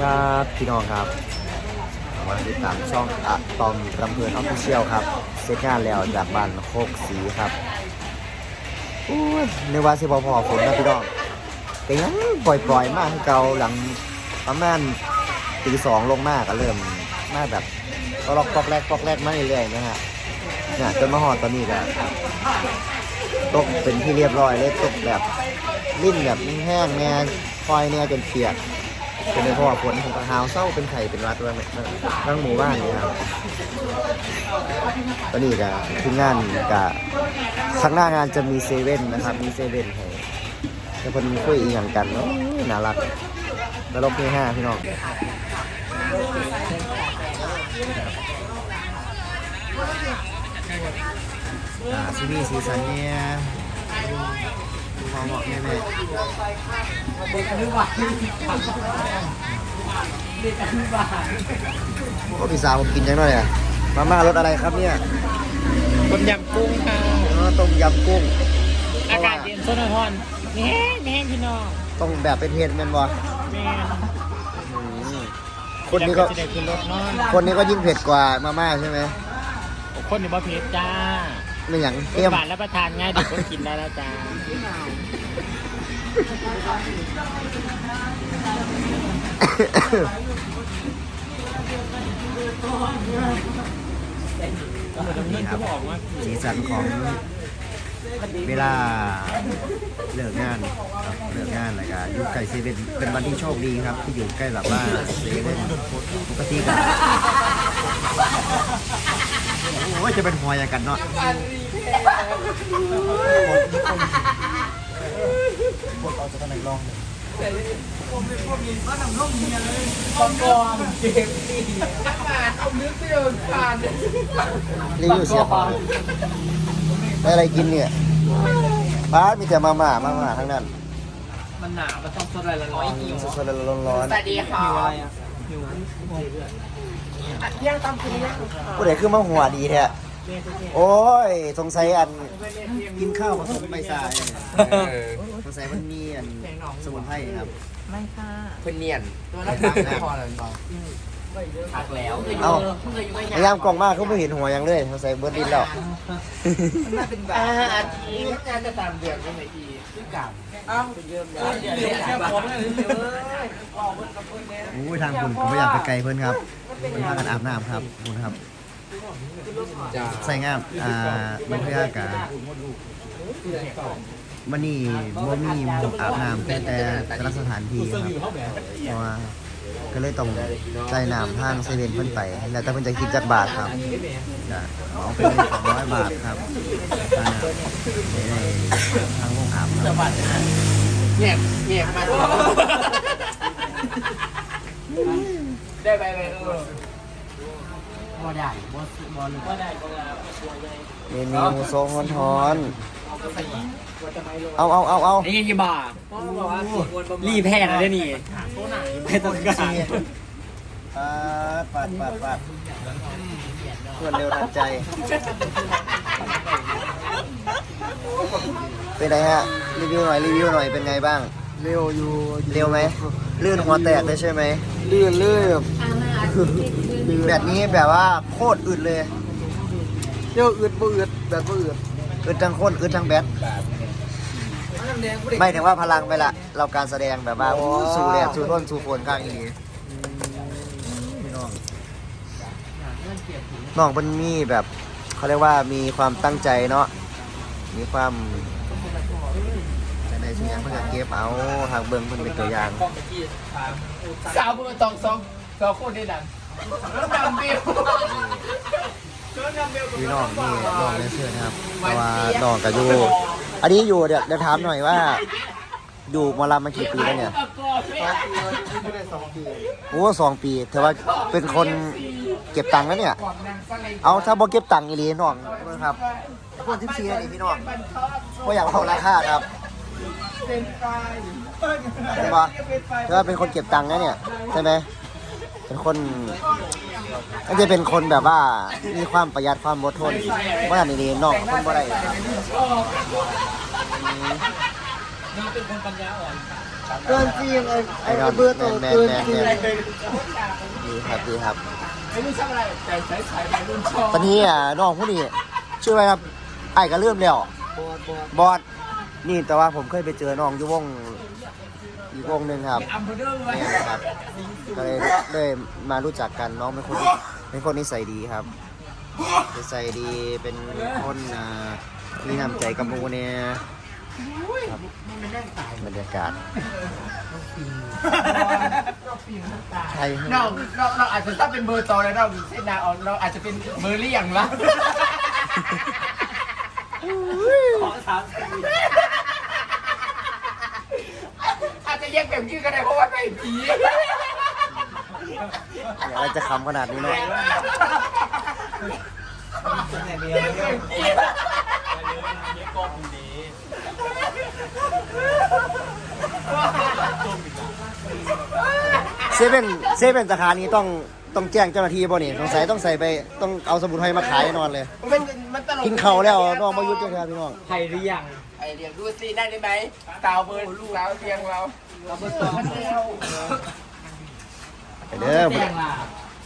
ครับพี่น้องครับมาติดตามช่องอะตอมลำเพลินออฟฟิเชียลครับเสร็จงานแล้วจากบ้านโคกสีครับอู้ในว่าสิบพอฝนนะพี่น้องแต่ยังปล่อยๆมากให้เก่าหลังประมาณตีสองลงมากก็เริ่มมาแบบก็ล็อกปอกแรกปอกแรกมาเรื่อยๆนะฮะเนี่ยจนมาหอดตอนนี้ก็ตกเป็นที่เรียบร้อยเลยตกแบบลิ้นแบบแห้งแน่คอยเนี่ยจนเปียก เป็นในพ่อฝนของกระหาวเศร้าเป็นไข่เป็นวัดด้วยทั้งหมู่บ้านนี่ครับตอนนี้กับทีมงานกับข้างหน้างานจะมีเซเว่นนะครับ มีเซเว่นให้แล้วคนคุยอีกอย่างกันโอ้ยน่ารักแล้วลบที่ห้าพี่น้องซีรีส์ซีซั่นเนี่ย ดูดูความเหมาะแม่แม่โอ้พี่สาวผมกินยังไงเนี่ยมาม่ารสอะไรครับเนี่ยต้มยำกุ้งค่ะเออต้มยำกุ้งอากาศเย็นโซนทอนแม่แม่พี่น้องต้องแบบเป็นเห็ดแม่นบ่แม่อืมคนนี้ก็ จะได้ขึ้นรถนอนคนนี้ก็ยิ่งเผ็ดกว่ามาม่าใช่ไหมคนในบ่เพชรจ้า ไม่อย่างเปเตี้ยม หวานและประทานง่ายเด็กก็กินได้แล้วจ้านี่ครับสีสันของเวลาเลิกงานครับเลิกงานอะไรกันอยู่ใกล้เซเว่นเป็นวันที่โชคดีครับ ที่อยู่ใกล้แบบว่าเซเว่นปกติกัน โอ้ยจะเป็นหัวอย่างกันเนาะรีวิวเสียของได้อะไรกินเนี่ยป้ามีแต่มาม่ามาม่าทั้งนั้น มันหนาวมันต้องสดอะไรร้อยหิวสดๆร้อนสวัสดีค่ะ หิวๆผู้ใดคือมาหัวดีแท้โอ้ยสงสัยอันกินข้าวผสมใบทรายสงสัยมันมีอันสมุนไพรครับ ไม่ค่ะเพื่อนเนียนตัวละตามพอแล้วบอก พักแล้วเอ้าพยายามกล่องมากเขาไม่เห็นหัวยังเลยสงสัยเบิร์ดดินแล้วอ่าอาทิตย์งานจะตามเดือนก็ไม่อีที่กลับเอ้าเยอะเลยเดี๋ยวแค่ผมเลยโอ้ยทางคุณผมไม่อยากไปไกลเพื่อนครับเพื่อนพากันอาบน้ำครับคุณครับจะใส่งามอ่ามันเพื่อกะมันนี่บ่มีหมวกอาบน้ำแต่แต่แต่ละสถานที่ครับเพราะว่า ก็เลยต้องใจายน้ำทางเซเว่นเพิ่นไป แล้วแต่เพิ่นจะคิดจักบาทครับจะหมาไปเลยสองร้อยบาทครับค่าน้ำในทางโรงอาบครับเงียบเงียบมาได้ไปไปเออบ่ได้บ่บ่หรือบ่ได้บ่ได้เมนูโซฮอนฮอน เอาเอาเอาเอานี่ยี่บ่ารีแพทย์อะไรนี่ไปต้องการปัดปัดปัดปัดรวดเร็วทันใจ เป็นไงฮะ รีวิวหน่อย รีวิวหน่อย เป็นไงบ้าง เร็วอยู่ เร็วไหม ลื่นหัวแตกได้ใช่ไหมเลื่อนเลื่อนแบบนี้แบบว่าโคตรอึดเลยเดี๋ยวอึดบ่อึดแบบบ่อึด อึดทั้งโคตรอึดทั้งแบตไม่ถึงว่าพลังไปละ เราการแสดงแบบว่าสู้แดดสู้ร้นสู้ฝนกลางอีหลีพี่น้องน้องมันมีแบบเขาเรียกว่ามีความตั้งใจเนาะมีความในสิ่งที่เพื่อนเก็บเอาหากเบิ่งเพิ่นเป็นตัวอย่างสาวเบอร์ตองสองสองคนได้ดันแล้วดำเบล พี่น้องนี่น้องเลเซอร์นะครับแต่ว่าน้องกับยูอันนี้อยู่เดี๋ยวเดี๋ยวถามหน่อยว่า อยู่หมอลำมากี่ปีแล้วเนี่ยโอ้สองปีถือว่าเป็นคนเก็บตังค์แล้วเนี่ย เอาถ้าบ่เก็บตังค์อีหลีน้องนะครับคนที่ซีนี่พี่น้องก็อยากเอาราคาครับเห็นปะถือว่าเป็นคนเก็บตังค์นะเนี่ยใช่ไหม เป็นคนก็จะเป็นคนแบบว่ามีความประหยัดความอดทนว่าอย่างนี้น้องคนบ่ได้น้องเป็นคนปัญญาอ่อนเกินจริงไอ้ไอ้เบอร์โตเกินจริงดีครับดีครับไม่รู้ช่างอะไรแต่ใช้สายไปรุ่นชอบตอนนี้อะน้องผู้นี้ชื่ออะไรครับไอ้ก็เริ่มแล้วบอดบอดบอสนี่แต่ว่าผมเคยไปเจอน้องอยู่วง อีกวงหนึ่งครับอัมเบอร์เดอร์ไว้นี่นะครับก็เลยได้มารู้จักกันน้องเป็นคนเป็นคนนิสัยดีครับนิสัยดีเป็นคนอ่ามีน้ำใจกับหมูเนี่ยครับบรรยากาศใช่เราเราเราอาจจะต้องเป็นเบอร์โตแล้วเราเส้นนาออกเราอาจจะเป็นเบอร์เลี่ยงละอาจจะเรียกแบบชื่อก็ได้เพราะว่าเป็นผีอยากอะไรจะคำขนาดนี้เนาะเรียกแบบผีเซเว่นเซเว่นสาขานี้ต้องต้องแจ้งเจ้าหน้าที่บ่นี่สงสัยต้องใส่ไปต้องเอาสมุนไพรมาขายแน่นอนเลยมันมันตลกกินเขาวแล้วน้องมายุทธ์ด้วยครับพี่น้อง ไทยหรือยัง ไอเรียงดูสิได้ไหมสาวเบอร์ลูกสาวเรียงเรา เราเบอร์สองแล้วไปเด้อแจ้งล่ะ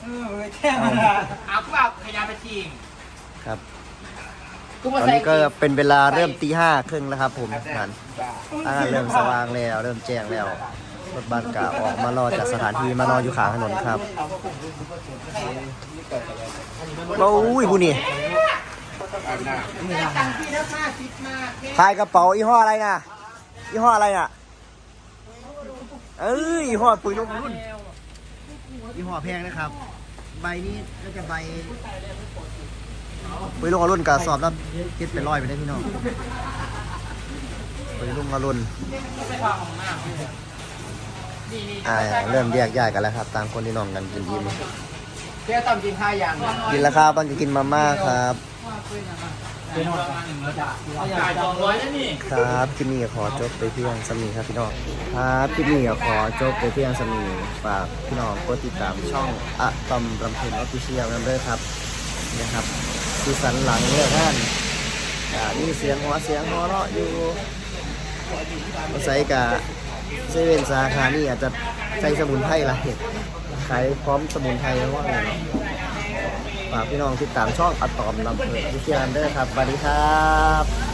เออแจ้งล่ะเอาก็เอาขยะไปทิ้งครับกูตมาอนใส่นี้ก็เป็นเวลาเริ่มตีห้าครึ่งแล้วครับ ผมนั่นอ่าเริ่มสว่างแล้ว เริ่มแจ้งแล้วรถบัสกะออกมารอจากสถานที่มารออยู่ขางถนนครับโอ้ยผู้นี่พายกระเป๋ายี่ห้ออะไรนะยี่ห้ออะไรน่ะ เอ้ยยี่ห้อปุ๋ยลงรุ่นยี่ห้อแพงนะครับ ใบนี้ก็จะใบไปลงอรุ่นกับสอบแล้วคิดเป็นร้อยไปได้พี่น้องไปลงอรุ่นอ่าเริ่มแยกย้ายกันแล้วครับต่างคนที่น้องกันกินอิ่มเที่ยวตอนกินข้าวยังกินแล้วครับบางทีกินมาม่าครับ จ่ายสองร้อยแล้วนี่ครับคลิปนี้ก็ขอจบไปเพียงสมีครับพี่น้องครับคลิปนี้ก็ขอจบไปเพียงสมีฝากพี่น้องกดติดตามช่องอะตอมรำเพลินออฟฟิเชียลกันด้วยครับนะครับสีสันหลังเลิกงานอ่ามีเสียงหัวเสียงหัวเราะอยู่ใส่กะเซเว่นสาขานี่อาจจะใส่สมุนไพรหลายขายพร้อมสมุนไพรแล้วว่าไงเนาะ ฝากพี่น้องติดตามช่องอะตอมนำเพลินออฟฟิเชียลกันด้วยครับสวัสดีครับ